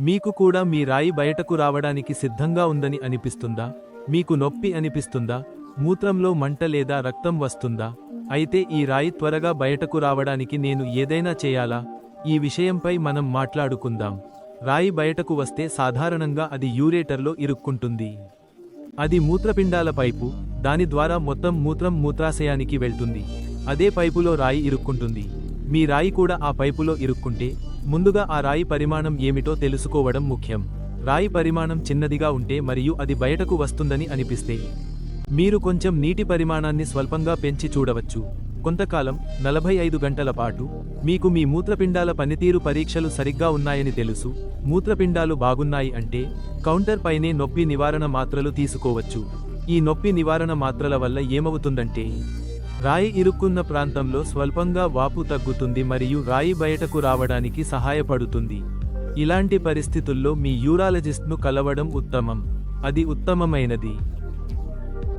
మీకు కూడా మీ రాయి బయటకు రావడానికి సిద్ధంగా ఉందని అనిపిస్తుందా? మీకు నొప్పి అనిపిస్తుందా? మూత్రంలో మంట లేదా రక్తం వస్తుందా? అయితే ఈ రాయి త్వరగా బయటకు రావడానికి నేను ఏదైనా చేయాలా? ఈ విషయంపై మనం మాట్లాడుకుందాం. రాయి బయటకు వస్తే సాధారణంగా అది యూరేటర్లో ఇరుక్కుంటుంది. అది మూత్రపిండాల పైపు దాని ద్వారా మొత్తం మూత్రం మూత్రాశయానికి వెళ్తుంది. అదే పైపులో రాయి ఇరుక్కుంటుంది. మీ రాయి కూడా ఆ పైపులో ఇరుక్కుంటే ముందుగా ఆ రాయి పరిమాణం ఏమిటో తెలుసుకోవడం ముఖ్యం. రాయి పరిమాణం చిన్నదిగా ఉంటే మరియు అది బయటకు వస్తుందని అనిపిస్తే. మీరు కొంచెం నీటి పరిమాణాన్ని స్వల్పంగా పెంచి చూడవచ్చు. కొంతకాలం నలభై ఐదు గంటల పాటు మీకు మీ మూత్రపిండాల పనితీరు పరీక్షలు సరిగ్గా ఉన్నాయని తెలుసు. మూత్రపిండాలు బాగున్నాయి అంటే కౌంటర్ పైనే నొప్పి నివారణ మాత్రలు తీసుకోవచ్చు. ఈ నొప్పి నివారణ మాత్రల వల్ల ఏమవుతుందంటే రాయి ఇరుక్కున్న ప్రాంతంలో స్వల్పంగా వాపు తగ్గుతుంది మరియు రాయి బయటకు రావడానికి సహాయపడుతుంది. ఇలాంటి పరిస్థితుల్లో మీ యూరాలజిస్ట్ను కలవడం ఉత్తమం. అది ఉత్తమమైనది.